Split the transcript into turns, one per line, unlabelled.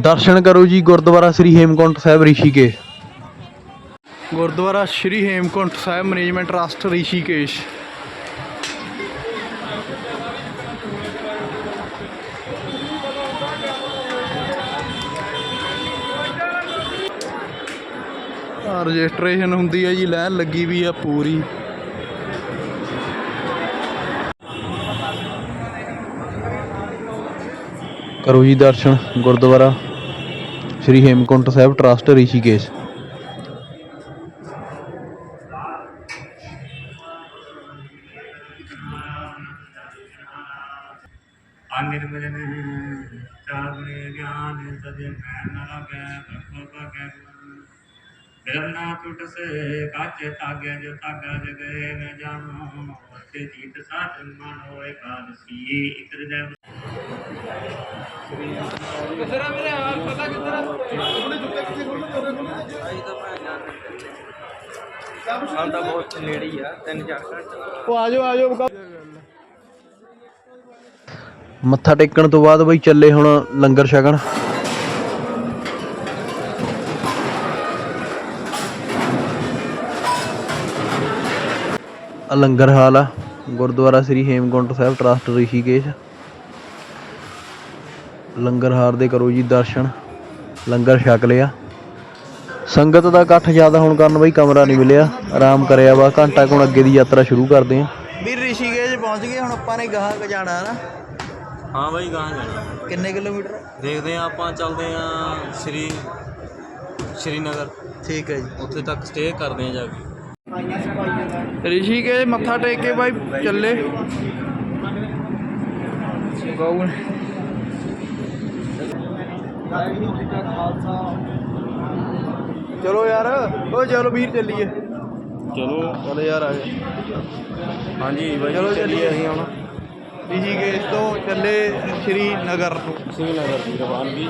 ਦਰਸ਼ਨ ਕਰੋ ਜੀ Gurdwara Shri Hemkunt Sahib Rishikesh. Gurdwara Shri Hemkunt Sahib management trust Rishikesh. Registration ਹੁੰਦੀ ਹੈ ਜੀ ਲਾਈਨ ਲੱਗੀ ਵੀ ਆ ਪੂਰੀ। ਕਰੋ ਜੀ ਦਰਸ਼ਨ ਗੁਰਦੁਆਰਾ। ਸ੍ਰੀ ਹੇਮਕੁੰਟ ਸਾਹਿਬ ਟਰਸਟ ਰਿਸ਼ੀਕੇਸ਼।
ਅਨਿਰਮਲ ਚਾਗੁਣੇ ਗਿਆਨ ਸਦੇ ਮੈਂ ਨ ਲਗੈ ਪ੍ਰਭੂ ਕੈ ਬਿਰਮ ਨਾ ਕਾਚੇ ਸੇ ਜੋ ਤਾਗਾ ਜਗੈ ਮੈਂ ਜਾਣੋ ਤੇ ਜੀਤ ਸਾਧ ਮਨ ਹੋਏ ਕਾਦਸੀ ਇਕਰ ਜੈ।
ਸਾਡਾ ਬਹੁਤ ਨੇੜੇ ਹੀ ਆ ਤਿੰਨ ਚਾਰ ਘੰਟੇ
ਉਹ ਆਜੋ ਆਜੋ ਮੱਥਾ ਟੇਕਣ ਤੋਂ ਬਾਅਦ ਬਈ ਚੱਲੇ ਹੁਣ ਲੰਗਰ ਛਕਣ। ਲੰਗਰ ਹਾਲ ਆ ਗੁਰਦੁਆਰਾ ਸ੍ਰੀ ਹੇਮਕੁੰਟ ਸਾਹਿਬ ਟਰਸਟ ਰਿਸ਼ੀਕੇਸ਼। ਲੰਗਰ ਹਾਰ ਦੇ ਕਰੋ ਜੀ ਦਰਸ਼ਨ। ਲੰਗਰ ਛਕ ਲਿਆ। ਸੰਗਤ ਦਾ ਇਕੱਠ ਜ਼ਿਆਦਾ ਹੋਣ ਕਾਰਨ ਬਈ ਕਮਰਾ ਨਹੀਂ ਮਿਲਿਆ। ਆਰਾਮ ਕਰਿਆ ਵਾ। ਘੰਟਾ ਕੁ ਹੁਣ ਅੱਗੇ ਦੀ ਯਾਤਰਾ ਸ਼ੁਰੂ ਕਰਦੇ ਆਂ। ਵੀਰ ਰਿਸ਼ੀਕੇਸ਼ ਪਹੁੰਚ ਗਏ ਹੁਣ ਆਪਾਂ ਨੇ ਗਾਹਾਂ ਕ ਜਾਣਾ ਨਾ।
ਹਾਂ ਬਾਈ ਗਾਂ ਜਾਣਾ।
ਕਿੰਨੇ ਕਿਲੋਮੀਟਰ?
ਦੇਖਦੇ ਆ ਆਪਾਂ ਚੱਲਦੇ ਆ ਸ਼੍ਰੀ ਸ਼੍ਰੀਨਗਰ।
ਠੀਕ ਹੈ ਜੀ।
ਉੱਥੇ ਤੱਕ ਸਟੇ ਕਰਦੇ ਆ ਜਾ ਕੇ।
ਰਿਸ਼ੀਕੇਸ਼ ਮੱਥਾ ਟੇਕ ਕੇ ਬਾਈ ਚੱਲੇ। ਗਾਉਂ ਚਲੋ ਯਾਰ ਓ ਚਲੋ ਵੀਰ ਚੱਲੀਏ।
ਚਲੋ।
ਚਲੋ ਯਾਰ ਆ ਗਏ।
ਹਾਂਜੀ ਬਾਈ
ਚਲੋ ਚੱਲੀਏ ਅਸੀਂ ਹੁਣ। ਰਿਸ਼ੀਕੇਸ਼ ਤੋਂ ਚੱਲੇ ਸ਼੍ਰੀ ਨਗਰ ਨੂੰ
ਸ਼੍ਰੀਨਗਰ ਦੀ ਰਵਾਨਗੀ